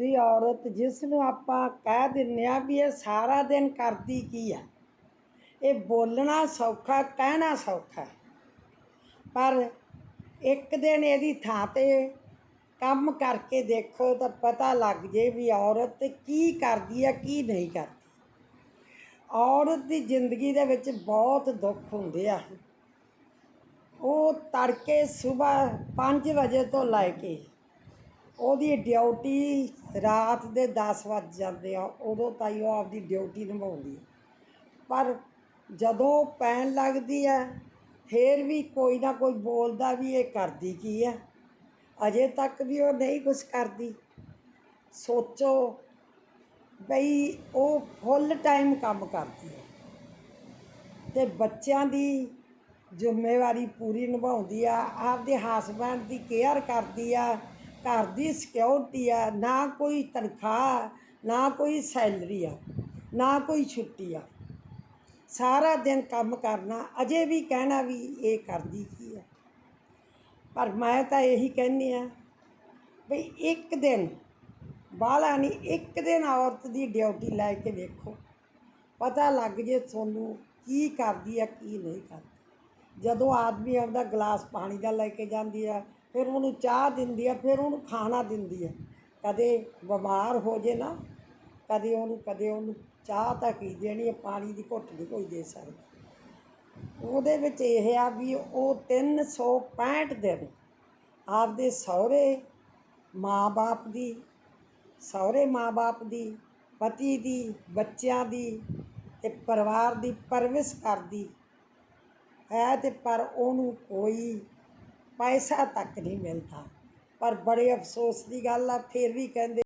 ਦੀ ਔਰਤ ਜਿਸ ਨੂੰ ਆਪਾਂ ਕਹਿ ਦਿੰਨੇ ਆ ਵੀ ਇਹ ਸਾਰਾ ਦਿਨ ਕਰਦੀ ਕੀ ਆ? ਇਹ ਬੋਲਣਾ ਸੌਖਾ, ਕਹਿਣਾ ਸੌਖਾ। ਪਰ ਇੱਕ ਦਿਨ ਇਹਦੀ ਥਾਂ ਤੇ ਕੰਮ ਕਰਕੇ ਦੇਖੋ ਤਾਂ ਪਤਾ ਲੱਗ ਜੇ ਵੀ ਔਰਤ ਕੀ ਕਰਦੀ ਆ, ਕੀ ਨਹੀਂ ਕਰਦੀ। ਔਰਤ ਦੀ ਜ਼ਿੰਦਗੀ ਦੇ ਵਿੱਚ ਬਹੁਤ ਦੁੱਖ ਹੁੰਦੇ ਆ। ਉਹ ਤੜਕੇ ਸਵੇਰ 5 ਵਜੇ ਤੋਂ ਲੈ ਕੇ ਉਹਦੀ ਡਿਊਟੀ ਰਾਤ ਦੇ 10 ਵੱਜ ਜਾਂਦੇ ਆ, ਉਦੋਂ ਤਾਈ ਉਹ ਆਪਦੀ ਡਿਊਟੀ ਨਿਭਾਉਂਦੀ ਹੈ ਪਰ ਜਦੋਂ ਪੈਣ ਲੱਗਦੀ ਹੈ ਫੇਰ ਵੀ ਕੋਈ ਨਾ ਕੋਈ ਬੋਲਦਾ ਵੀ ਇਹ ਕਰਦੀ ਕੀ ਹੈ ਅਜੇ ਤੱਕ ਵੀ ਉਹ ਨਹੀਂ ਕੁਝ ਕਰਦੀ। ਸੋਚੋ ਬਈ ਉਹ ਫੁੱਲ ਟਾਈਮ ਕੰਮ ਕਰਦੀ ਹੈ ਤੇ ਬੱਚਿਆਂ ਦੀ ਜ਼ਿੰਮੇਵਾਰੀ ਪੂਰੀ ਨਿਭਾਉਂਦੀ ਆ, ਆਪਦੇ ਹਸਬੈਂਡ ਦੀ ਕੇਅਰ ਕਰਦੀ ਆ। ਘਰ ਦੀ ਸਿਕਿਉਰਿਟੀ ਆ, ਨਾ ਕੋਈ ਤਨਖਾਹ, ਨਾ ਕੋਈ ਸੈਲਰੀ ਆ, ਨਾ ਕੋਈ ਛੁੱਟੀ ਆ। ਸਾਰਾ ਦਿਨ ਕੰਮ ਕਰਨਾ, ਅਜੇ ਵੀ ਕਹਿਣਾ ਵੀ ਇਹ ਕਰਦੀ ਕੀ ਆ। ਪਰ ਮੈਂ ਤਾਂ ਇਹੀ ਕਹਿੰਦੀ ਆ ਵੀ ਇੱਕ ਦਿਨ, ਬਾਹਲਾ ਨਹੀਂ ਇੱਕ ਦਿਨ ਔਰਤ ਦੀ ਡਿਊਟੀ ਲੈ ਕੇ ਵੇਖੋ। ਪਤਾ ਲੱਗ ਜੇ ਤੁਹਾਨੂੰ ਕੀ ਕਰਦੀ ਆ, ਕੀ ਨਹੀਂ ਕਰਦੀ। ਜਦੋਂ ਆਦਮੀ ਆਪਦਾ ਗਲਾਸ ਪਾਣੀ ਦਾ ਲੈ ਕੇ ਜਾਂਦੀ ਆ ਫਿਰ ਉਹਨੂੰ ਚਾਹ ਦਿੰਦੀ ਆ, ਫਿਰ ਉਹਨੂੰ ਖਾਣਾ ਦਿੰਦੀ ਆ। ਕਦੇ ਬਿਮਾਰ ਹੋ ਜੇ ਨਾ, ਕਦੇ ਉਹਨੂੰ ਕਦੇ ਉਹਨੂੰ ਚਾਹ ਤਾਂ ਕੀ ਦੇਣੀ ਹੈ ਪਾਣੀ ਦੀ ਘੁੱਟ ਨਹੀਂ ਕੋਈ ਦੇ ਸਕਦਾ। ਉਹਦੇ ਵਿੱਚ ਇਹ ਆ ਵੀ ਉਹ 365 ਦਿਨ ਆਪਦੇ ਸਹੁਰੇ ਮਾਂ-ਬਾਪ ਦੀ, ਸਹੁਰੇ ਮਾਂ-ਬਾਪ ਦੀ, ਪਤੀ ਦੀ, ਬੱਚਿਆਂ ਦੀ ਤੇ ਪਰਿਵਾਰ ਦੀ ਪਰਵਿਸ਼ ਕਰਦੀ। ਹੈ ਤੇ ਪਰ ਉਹਨੂੰ ਕੋਈ ਪੈਸਾ ਤੱਕ ਨਹੀਂ ਮਿਲਦਾ। ਪਰ ਬੜੇ ਅਫਸੋਸ ਦੀ ਗੱਲ ਆ ਫਿਰ ਵੀ ਕਹਿੰਦੇ